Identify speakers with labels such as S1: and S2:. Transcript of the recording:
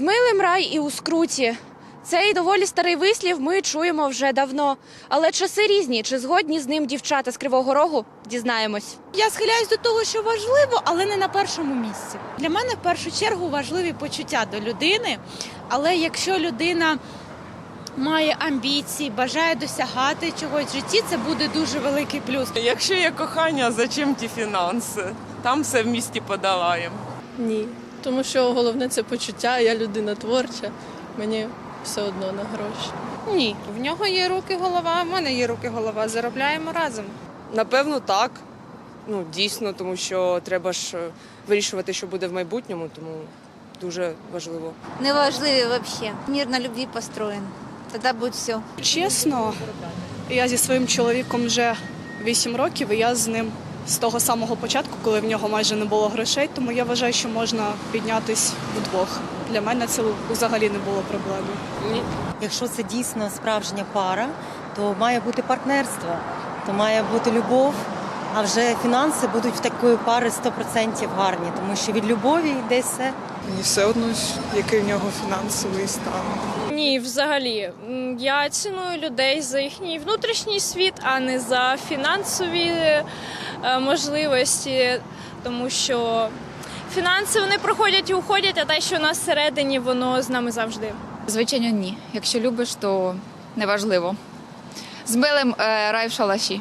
S1: З милим рай і у скруті. Цей доволі старий вислів ми чуємо вже давно. Але часи різні. Чи згодні з ним дівчата з Кривого Рогу? Дізнаємось.
S2: Я схиляюсь до того, що важливо, але не на першому місці. Для мене в першу чергу важливі почуття до людини. Але якщо людина має амбіції, бажає досягати чогось в житті, це буде дуже великий плюс.
S3: Якщо є кохання, зачем ті фінанси? Там все в місті подолаємо.
S4: Ні, тому що головне це почуття. Я людина творча, мені все одно на гроші.
S5: Ні, в нього є руки, голова, в мене є руки, голова. Заробляємо разом.
S6: Напевно, так. Ну, дійсно, тому що треба ж е, вирішувати, що буде в майбутньому, тому дуже важливо.
S7: Неважливі взагалі. Мір на любві построєн. Тоді буде все.
S8: Чесно, я зі своїм чоловіком вже 8 років, і я з ним з того самого початку, коли в нього майже не було грошей, тому я вважаю, що можна піднятись вдвох. Для мене це взагалі не було проблеми.
S9: Якщо це дійсно справжня пара, то має бути партнерство, то має бути любов. А вже фінанси будуть в такої пари 100% гарні, тому що від любові йде все.
S10: Мені все одно, який в нього фінансовий стан.
S4: Ні, взагалі. Я ціную людей за їхній внутрішній світ, а не за фінансові е, можливості, тому що фінанси вони проходять і уходять, а те, що у нас всередині, воно з нами завжди.
S11: Звичайно, ні. Якщо любиш, то неважливо. З милим е, рай в шалаші.